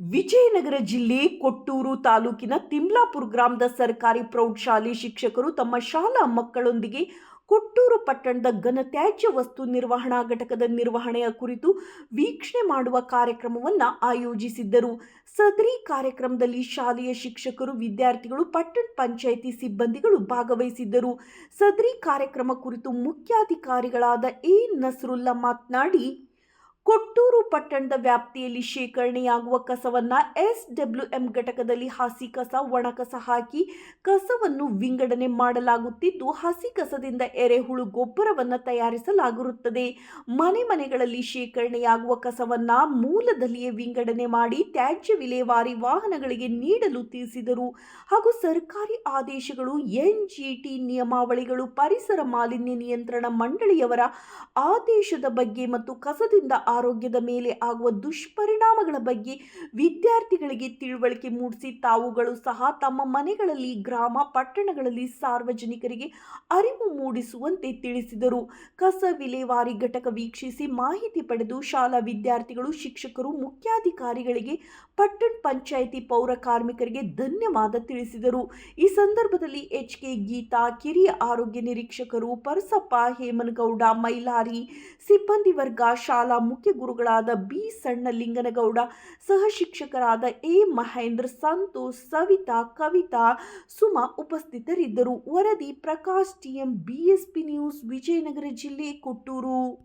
ವಿಜಯನಗರ ಜಿಲ್ಲೆ ಕೊಟ್ಟೂರು ತಾಲೂಕಿನ ತಿಮ್ಲಾಪುರ ಗ್ರಾಮದ ಸರ್ಕಾರಿ ಪ್ರೌಢಶಾಲೆ ಶಿಕ್ಷಕರು ತಮ್ಮ ಶಾಲಾ ಮಕ್ಕಳೊಂದಿಗೆ ಕೊಟ್ಟೂರು ಪಟ್ಟಣದ ಘನತ್ಯಾಜ್ಯ ವಸ್ತು ನಿರ್ವಹಣಾ ಘಟಕದ ನಿರ್ವಹಣೆಯ ಕುರಿತು ವೀಕ್ಷಣೆ ಮಾಡುವ ಕಾರ್ಯಕ್ರಮವನ್ನು ಆಯೋಜಿಸಿದ್ದರು. ಸದರಿ ಕಾರ್ಯಕ್ರಮದಲ್ಲಿ ಶಾಲೆಯ ಶಿಕ್ಷಕರು, ವಿದ್ಯಾರ್ಥಿಗಳು, ಪಟ್ಟಣ ಪಂಚಾಯಿತಿ ಸಿಬ್ಬಂದಿಗಳು ಭಾಗವಹಿಸಿದ್ದರು. ಸದರಿ ಕಾರ್ಯಕ್ರಮ ಕುರಿತು ಮುಖ್ಯಾಧಿಕಾರಿಗಳಾದ ಎ. ನಸರುಲ್ಲಾ ಮಾತನಾಡಿ ಕೊಟ್ಟೂರು ಪಟ್ಟಣದ ವ್ಯಾಪ್ತಿಯಲ್ಲಿ ಶೇಖರಣೆಯಾಗುವ ಕಸವನ್ನು ಎಸ್ ಡಬ್ಲ್ಯೂ ಎಂ ಘಟಕದಲ್ಲಿ ಹಸಿ ಕಸ ಒಣ ಕಸ ಹಾಕಿ ಕಸವನ್ನು ವಿಂಗಡಣೆ ಮಾಡಲಾಗುತ್ತಿದ್ದು, ಹಸಿ ಕಸದಿಂದ ಎರೆಹುಳು ಗೊಬ್ಬರವನ್ನು ತಯಾರಿಸಲಾಗಿರುತ್ತದೆ. ಮನೆ ಮನೆಗಳಲ್ಲಿ ಶೇಖರಣೆಯಾಗುವ ಕಸವನ್ನು ಮೂಲದಲ್ಲಿಯೇ ವಿಂಗಡಣೆ ಮಾಡಿ ತ್ಯಾಜ್ಯ ವಿಲೇವಾರಿ ವಾಹನಗಳಿಗೆ ನೀಡಲು ತಿಳಿಸಿದರು. ಹಾಗೂ ಸರ್ಕಾರಿ ಆದೇಶಗಳು, ಎನ್ಜಿಟಿ ನಿಯಮಾವಳಿಗಳು, ಪರಿಸರ ಮಾಲಿನ್ಯ ನಿಯಂತ್ರಣ ಮಂಡಳಿಯವರ ಆದೇಶದ ಬಗ್ಗೆ ಮತ್ತು ಕಸದಿಂದ ಆರೋಗ್ಯದ ಮೇಲೆ ಆಗುವ ದುಷ್ಪರಿಣಾಮಗಳ ಬಗ್ಗೆ ವಿದ್ಯಾರ್ಥಿಗಳಿಗೆ ತಿಳುವಳಿಕೆ ಮೂಡಿಸಿ ತಾವುಗಳು ಸಹ ತಮ್ಮ ಮನೆಗಳಲ್ಲಿ, ಗ್ರಾಮ ಪಟ್ಟಣಗಳಲ್ಲಿ ಸಾರ್ವಜನಿಕರಿಗೆ ಅರಿವು ಮೂಡಿಸುವಂತೆ ತಿಳಿಸಿದರು. ಕಸ ವಿಲೇವಾರಿ ಘಟಕ ವೀಕ್ಷಿಸಿ ಮಾಹಿತಿ ಪಡೆದು ಶಾಲಾ ವಿದ್ಯಾರ್ಥಿಗಳು, ಶಿಕ್ಷಕರು, ಮುಖ್ಯಾಧಿಕಾರಿಗಳಿಗೆ, ಪಟ್ಟಣ ಪಂಚಾಯಿತಿ ಪೌರ ಕಾರ್ಮಿಕರಿಗೆ ಧನ್ಯವಾದ ತಿಳಿಸಿದರು. ಈ ಸಂದರ್ಭದಲ್ಲಿ ಎಚ್ ಕೆ ಗೀತಾ, ಕಿರಿಯ ಆರೋಗ್ಯ ನಿರೀಕ್ಷಕರು ಪರಸಪ್ಪ ಹೇಮನಗೌಡ, ಮೈಲಾರಿ, ಸಿಬ್ಬಂದಿ ವರ್ಗ, ಶಾಲಾ ಮುಖ್ಯ ಗುರುಗಳಾದ ಬಿ ಸಣ್ಣಲಿಂಗನಗೌಡ, ಸಹ ಶಿಕ್ಷಕರಾದ ಎ ಮಹೇಂದ್ರ, ಸಂತೋಷ್, ಸವಿತಾ, ಕವಿತಾ, ಸುಮಾ ಉಪಸ್ಥಿತರಿದ್ದರು. ವರದಿ Prakash TM BSP news, Vijayanagara ಜಿಲ್ಲೆ, ಕೊಟ್ಟೂರು.